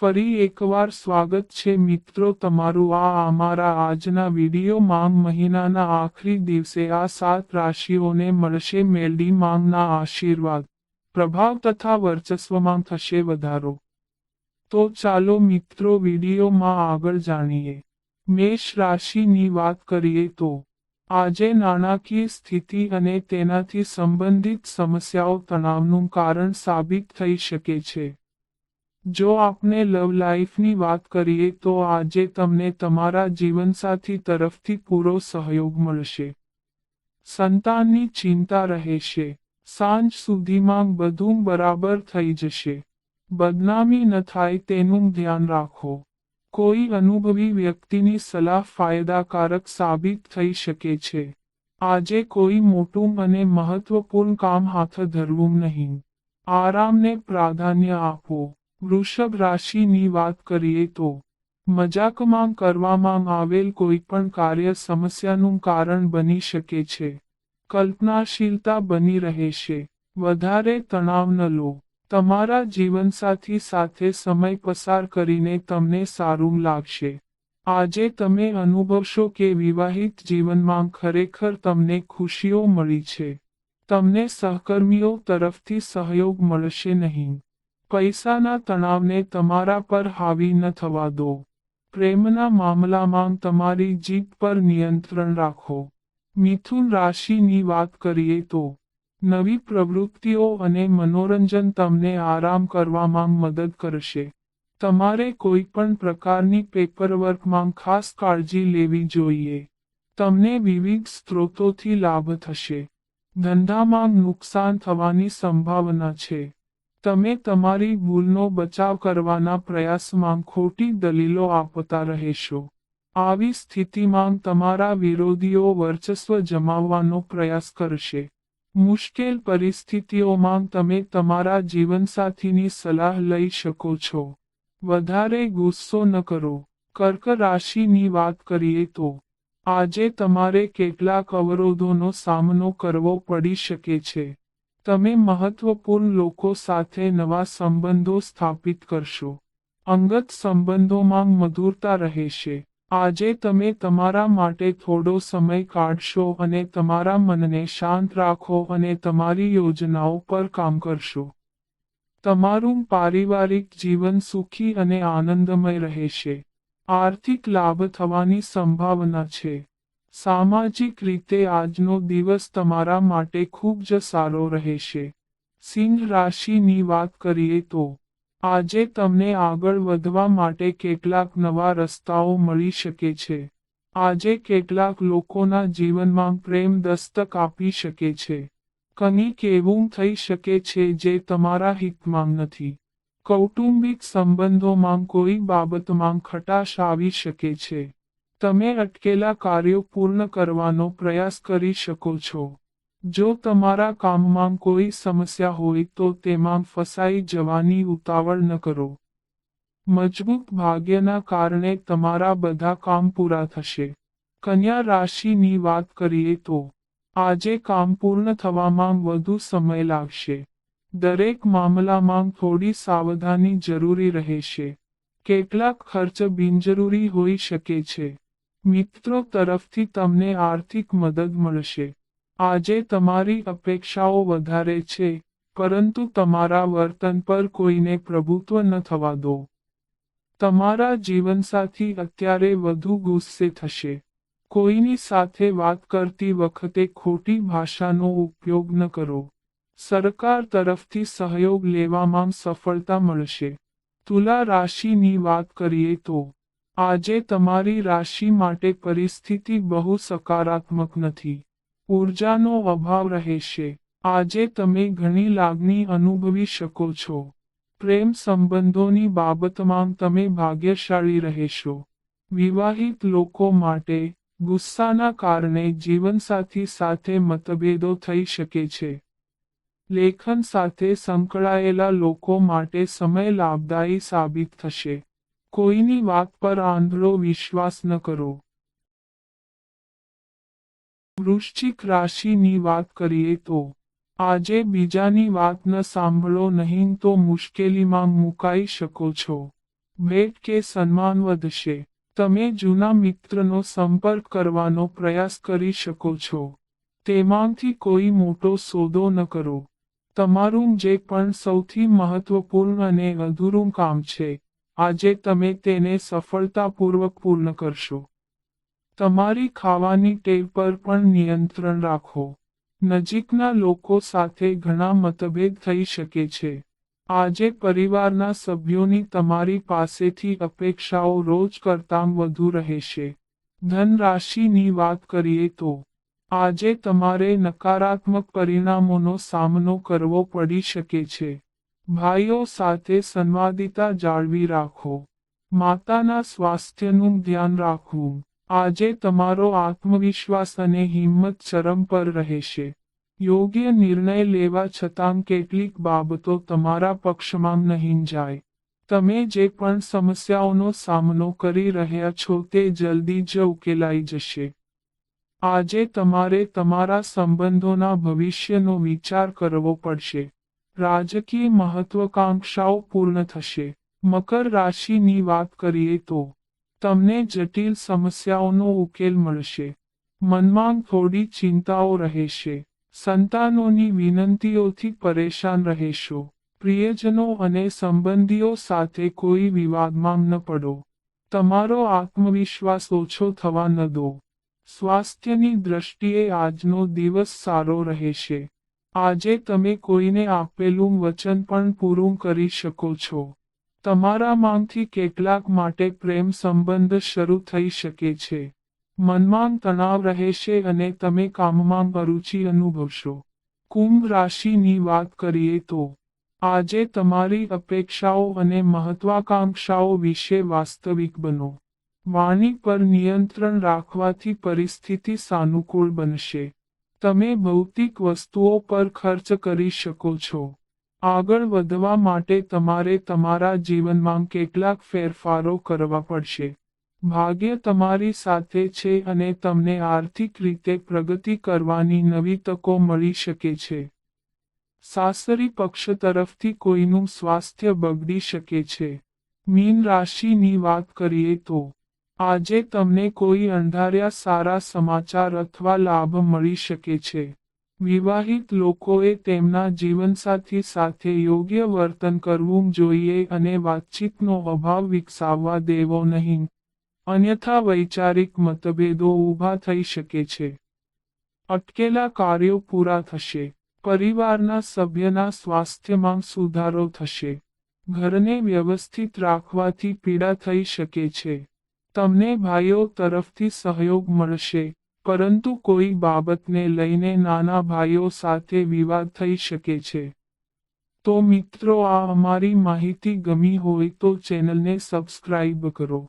ફરી એકવાર સ્વાગત છે મિત્રો તમારું આ અમારા આજના વીડિયો માંગ મહિનાના આખરી દિવસે આ સાત રાશિઓને મળશે મેલડી માંગના આશીર્વાદ. પ્રભાવ તથા વર્ચસ્વમાં થશે વધારો. તો ચાલો મિત્રો વિડીયોમાં આગળ જાણીએ. મેષ રાશિની વાત કરીએ તો, આજે નાણાકીય સ્થિતિ અને તેનાથી સંબંધિત સમસ્યાઓ તણાવનું કારણ સાબિત થઈ શકે છે. જો આપણે લવ લાઈફની વાત કરીએ તો આજે તમને તમારા જીવનસાથી તરફથી પૂરો સહયોગ મળશે. સંતાનની ચિંતા રહેશે. સાંજ સુધીમાં બધું બરાબર થઈ જશે. બદનામી ન થાય તેનું ધ્યાન રાખો. કોઈ અનુભવી વ્યક્તિની સલાહ ફાયદાકારક સાબિત થઈ શકે છે. આજે કોઈ મોટું અને મહત્વપૂર્ણ કામ હાથ ધરવું નહીં. આરામને પ્રાધાન્ય આપો. વૃષભ રાશિની વાત કરીએ તો, મજાકમાં કરવામાં આવેલ કોઈ પણ કાર્ય સમસ્યાનું કારણ બની શકે છે. કલ્પનાશીલતા બની રહેશે વધારે તણાવ ન લો. તમારા જીવનસાથી સાથે સમય પસાર કરીને તમને સારું લાગશે. આજે તમે અનુભવશો કે વિવાહિત જીવનમાં ખરેખર તમને ખુશીઓ મળી છે. તમને સહકર્મીઓ તરફથી સહયોગ મળશે નહીં. પૈસાના તણાવને તમારા પર હાવી ન થવા દો. પ્રેમના મામલામાં તમારી જીત પર નિયંત્રણ રાખો. મિથુન રાશિની વાત કરીએ તો, નવી પ્રવૃત્તિઓ અને મનોરંજન તમને આરામ કરવામાં મદદ કરશે. તમારે કોઈ પણ પ્રકારની પેપરવર્કમાં ખાસ કાળજી લેવી જોઈએ. તમને વિવિધ સ્ત્રોતોથી લાભ થશે. ધંધામાં નુકસાન થવાની સંભાવના છે. તમે તમારી ભૂલનો બચાવ કરવાના પ્રયાસમાં ખોટી દલીલો આપતા રહેશો. આવી સ્થિતિમાં તમારા વિરોધીઓ વર્ચસ્વ જમાવવાનો પ્રયાસ કરશે. મુશ્કેલ પરિસ્થિતિઓમાં તમે તમારા જીવનસાથીની સલાહ લઈ શકો છો. વધારે ગુસ્સો ન કરો. કર્ક રાશિની વાત કરીએ તો, આજે તમારે કેટલાક અવરોધોનો સામનો કરવો પડી શકે છે. તમે મહત્વપૂર્ણ લોકો સાથે નવા સંબંધો સ્થાપિત કરશો. અંગત સંબંધોમાં મધુરતા રહેશે. આજે તમે તમારા માટે થોડો સમય કાઢશો અને તમારા મનને શાંત રાખો અને તમારી યોજનાઓ પર કામ કરશો. તમારું પારિવારિક જીવન સુખી અને આનંદમય રહેશે. આર્થિક લાભ થવાની સંભાવના છે. સામાજિક રીતે આજનો દિવસ તમારા માટે ખૂબ જ સારો રહેશે. સિંહ રાશિની વાત કરીએ તો, આજે તમને આગળ વધવા માટે કેટલાક નવા રસ્તાઓ મળી શકે છે. આજે કેટલાક લોકોના જીવનમાં પ્રેમ દસ્તક આપી શકે છે. કંઈક એવું થઈ શકે છે જે તમારા હિતમાં નથી. કૌટુંબિક સંબંધોમાં કોઈ બાબતમાં ખટાશ આવી શકે છે. તમે અટકેલા કાર્યો પૂર્ણ કરવાનો પ્રયાસ કરી શકો છો. જો તમારા કામમાં કોઈ સમસ્યા હોય તો તેમાં ફસાઈ જવાની ઉતાવળ ન કરો. મજબૂત ભાગ્યના કારણે તમારા બધા કામ પૂરા થશે. કન્યા રાશિની વાત કરીએ તો, આજે કામ પૂર્ણ થવામાં વધુ સમય લાગશે. દરેક મામલામાં થોડી સાવધાની જરૂરી રહેશે. કેટલાક ખર્ચ બિનજરૂરી હોઈ શકે છે. મિત્રો તરફથી તમને આર્થિક મદદ મળશે. આજે તમારી અપેક્ષાઓ વધારે છે, પરંતુ તમારા વર્તન પર કોઈને પ્રભુત્વ ન થવા દો. તમારા જીવનસાથી અત્યારે વધુ ગુસ્સે થશે. કોઈની સાથે વાત કરતી વખતે ખોટી ભાષાનો ઉપયોગ ન કરો. સરકાર તરફથી સહયોગ લેવામાં સફળતા મળશે. તુલા રાશિની વાત કરીએ તો આજે તમારી રાશિ માટે પરિસ્થિતિ બહુ સકારાત્મક નથી. ઉર્જાનો અભાવ રહેશે. આજે તમે ઘણી લાગણી અનુભવી શકો છો. પ્રેમ સંબંધોની બાબતમાં તમે ભાગ્યશાળી રહેશો. વિવાહિત લોકો માટે ગુસ્સાના કારણે જીવનસાથી સાથે મતભેદો થઈ શકે છે. લેખન સાથે સંકળાયેલા લોકો માટે સમય લાભદાયી સાબિત થશે. કોઈની વાત પર આંધળો વિશ્વાસ ન કરો. વૃશ્ચિક રાશિની વાત કરીએ તો, આજે બીજાની વાત ન સાંભળો નહીં તો મુશ્કેલીમાં મુકાઈ શકો છો. ભેટ કે સન્માન વધશે. તમે જૂના મિત્રનો સંપર્ક કરવાનો પ્રયાસ કરી શકો છો. તેમાંથી કોઈ મોટો સોદો ન કરો. તમારું જે પણ સૌથી મહત્વપૂર્ણ અને અધૂરું કામ છે આજે તમે તેને સફળતાપૂર્વક પૂર્ણ કરશો. તમારી ખાવાની ટેવ પર પણ નિયંત્રણ રાખો. નજીકના લોકો સાથે ઘણા મતભેદ થઈ શકે છે. આજે પરિવારના સભ્યોની તમારી પાસેથી અપેક્ષાઓ રોજ કરતાં વધુ રહેશે. ધન રાશિની વાત કરીએ તો, આજે તમારે નકારાત્મક પરિણામોનો સામનો કરવો પડી શકે છે. ભાઈઓ સાથે સંવાદિતા જાળવી રાખો. માતાના સ્વાસ્થ્યનું ધ્યાન રાખવું. આજે તમારો આત્મવિશ્વાસ અને હિંમત ચરમ પર રહેશે. યોગ્ય નિર્ણય લેવા છતાં કેટલીક બાબતો તમારા પક્ષમાં નહીં જાય. તમે જે પણ સમસ્યાઓનો સામનો કરી રહ્યા છો તે જલ્દી જ ઉકેલાઈ જશે. આજે તમારે તમારા સંબંધોના ભવિષ્યનો વિચાર કરવો પડશે. રાજકીય મહત્વકાંક્ષાઓ પૂર્ણ થશે. મકર રાશિની વાત કરીએ તો, તમને જટિલ સમસ્યાઓનો ઉકેલ મળશે. મનમાં થોડી ચિંતાઓ રહેશે. સંતાનોની વિનંતીઓથી પરેશાન રહેશો. પ્રિયજનો અને સંબંધીઓ સાથે કોઈ વિવાદમાં ન પડો. તમારો આત્મવિશ્વાસ ઓછો થવા ન દો. સ્વાસ્થ્યની દ્રષ્ટિએ આજનો દિવસ સારો રહેશે. આજે તમે કોઈને આપેલું વચન પણ પૂરું કરી શકો છો. તમારા માંથી કેટલાક માટે પ્રેમ સંબંધ શરૂ થઈ શકે છે. મનમાં તણાવ રહેશે અને તમે કામમાં અરુચિ અનુભવશો. કુંભ રાશિની વાત કરીએ તો, આજે તમારી અપેક્ષાઓ અને મહત્વાકાંક્ષાઓ વિશે વાસ્તવિક બનો. વાણી પર નિયંત્રણ રાખવાથી પરિસ્થિતિ સાનુકૂળ બનશે. તમે ભૌતિક વસ્તુઓ પર ખર્ચ કરી શકો છો. આગળ વધવા માટે તમારે તમારા જીવનમાં કેટલાક ફેરફારો કરવા પડશે. ભાગ્ય તમારી સાથે છે અને તમને આર્થિક રીતે પ્રગતિ કરવાની નવી તકો મળી શકે છે. સાસરી પક્ષ તરફથી કોઈનું સ્વાસ્થ્ય બગડી શકે છે. મીન રાશિની વાત કરીએ તો આજે તમને કોઈ અંધાર્યા સારા સમાચાર અથવા લાભ મળી શકે છે. વિવાહિત લોકોએ તેમના જીવનસાથી સાથે યોગ્ય વર્તન કરવું જોઈએ અને વાતચીતનો અભાવ વિકસાવવા દેવો નહીં. અન્યથા વૈચારિક મતભેદો ઊભા થઈ શકે છે. અટકેલા કાર્યો પૂરા થશે. પરિવારના સભ્યના સ્વાસ્થ્યમાં સુધારો થશે. ઘરને વ્યવસ્થિત રાખવાથી પીડા થઈ શકે છે. તમને ભાઈઓ તરફથી સહયોગ મળશે, પરંતુ કોઈ બાબતને લઈને નાના ભાઈઓ સાથે વિવાદ થઈ શકે છે. તો મિત્રો, આ અમારી માહિતી ગમી હોય તો ચેનલને સબસ્ક્રાઇબ કરો.